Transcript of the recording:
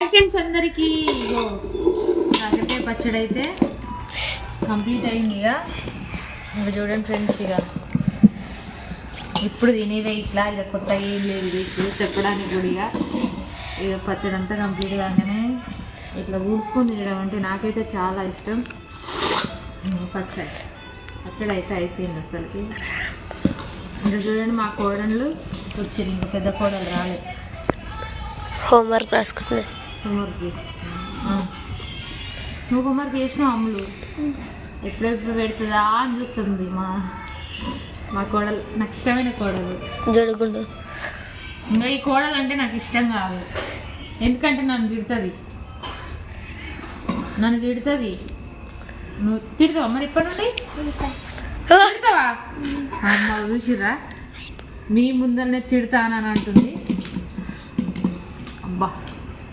Friends అందరికీ ఇగో నాకైతే పచ్చడి అయితే కంప్లీట్ అయింది ఇక ఇక చూడండి ఫ్రెండ్స్ ఇక ఇప్పుడు తినేదే ఇట్లా ఇక కొత్తగా ఏం లేదు ఇప్పుడు చెప్పడానికి కూడా ఇక ఇక పచ్చడి అంతా కంప్లీట్ కాగానే ఇట్లా ఊడ్చుకొని తినడం అంటే నాకైతే చాలా ఇష్టం. పచ్చడి పచ్చడి. అయితే అయిపోయింది అసలుకి. ఇంకా చూడండి మా కోడళ్ళు వచ్చింది ఇంకా పెద్ద కోడలు రాలేదు. హోంవర్క్ రాసుకుంటుంది హోంవర్క్ చేస్తున్నా నువ్వు హోంవర్క్ చేసినావు అమ్ములు? ఎప్పుడెప్పుడు పెడుతుందా అని చూస్తుంది మా మా కోడలు. నాకు ఇష్టమైన కోడలు. జడుగుండు. ఇంకా ఈ కోడలు అంటే నాకు ఇష్టం కాదు. ఎందుకంటే నన్ను తిడుతుంది. నన్ను తిడుతుంది. నువ్వు తిడతావా? మరి ఇప్పటి నుండి? తిడతావా? అమ్మ చూసిరా మీ ముందరనే తిడతానని అంటుంది. అబ్బా.